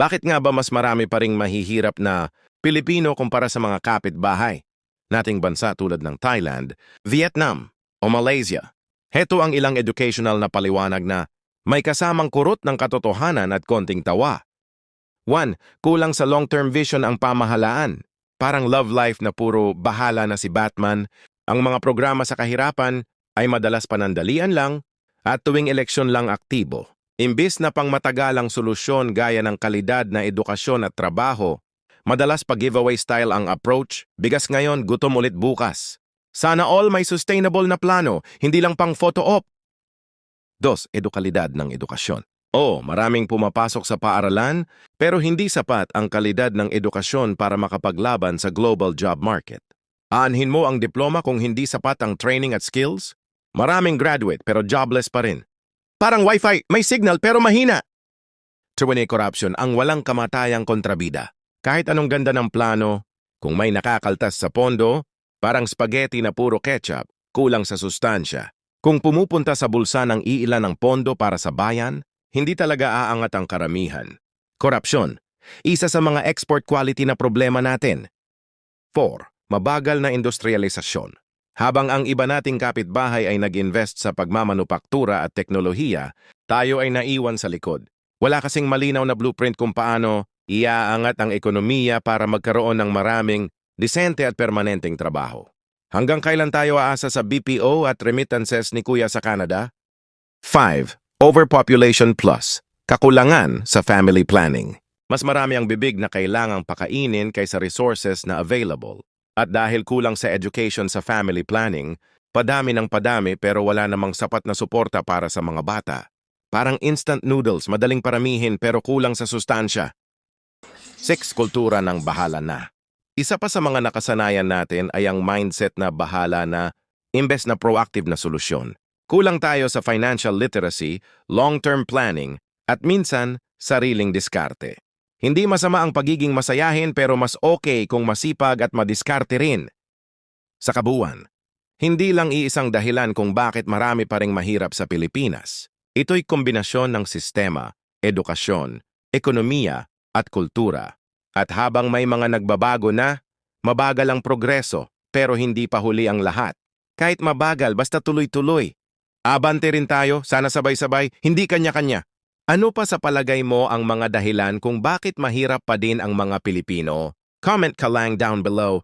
Bakit nga ba mas marami pa ring mahihirap na Pilipino kumpara sa mga kapitbahay? Nating bansa tulad ng Thailand, Vietnam o Malaysia. Heto ang ilang educational na paliwanag na may kasamang kurot ng katotohanan at konting tawa. 1. Kulang sa long-term vision ang pamahalaan. Parang love life na puro bahala na si Batman. Ang mga programa sa kahirapan ay madalas panandalian lang at tuwing eleksyon lang aktibo. Imbis na pangmatagalang solusyon gaya ng kalidad na edukasyon at trabaho, madalas pag-giveaway style ang approach, bigas ngayon, gutom ulit bukas. Sana all may sustainable na plano, hindi lang pang photo op. Dos, edukalidad ng edukasyon. Oo, maraming pumapasok sa paaralan, pero hindi sapat ang kalidad ng edukasyon para makapaglaban sa global job market. Aanhin mo ang diploma kung hindi sapat ang training at skills? Maraming graduate pero jobless pa rin. Parang wifi, may signal pero mahina. Tuwini corruption ang walang kamatayang kontrabida. Kahit anong ganda ng plano, kung may nakakaltas sa pondo, parang spaghetti na puro ketchup, kulang sa sustansya. Kung pumupunta sa bulsa ng iilan ng pondo para sa bayan, hindi talaga aangat ang karamihan. Korupsyon, isa sa mga export quality na problema natin. 4. Mabagal na industrialisasyon. Habang ang iba nating kapitbahay ay nag-invest sa pagmamanupaktura at teknolohiya, tayo ay naiwan sa likod. Wala kasing malinaw na blueprint kung paano iaangat ang ekonomiya para magkaroon ng maraming disente at permanenteng trabaho. Hanggang kailan tayo aasa sa BPO at remittances ni Kuya sa Canada? 5. Overpopulation plus. Kakulangan sa family planning. Mas marami ang bibig na kailangang pakainin kaysa resources na available. At dahil kulang sa education sa family planning, padami ng padami pero wala namang sapat na suporta para sa mga bata. Parang instant noodles, madaling paramihin pero kulang sa sustansya. 6. Kultura ng bahala na. Isa pa sa mga nakasanayan natin ay ang mindset na bahala na imbes na proactive na solusyon. Kulang tayo sa financial literacy, long-term planning, at minsan, sariling diskarte. Hindi masama ang pagiging masayahin pero mas okay kung masipag at madiskarte rin. Sa kabuuan, hindi lang iisang dahilan kung bakit marami pa ring mahirap sa Pilipinas. Ito'y kombinasyon ng sistema, edukasyon, ekonomiya, at kultura. At habang may mga nagbabago na, mabagal ang progreso pero hindi pa huli ang lahat. Kahit mabagal, basta tuloy-tuloy. Abante rin tayo, sana sabay-sabay, hindi kanya-kanya. Ano pa sa palagay mo ang mga dahilan kung bakit mahirap pa din ang mga Pilipino? Comment ka lang down below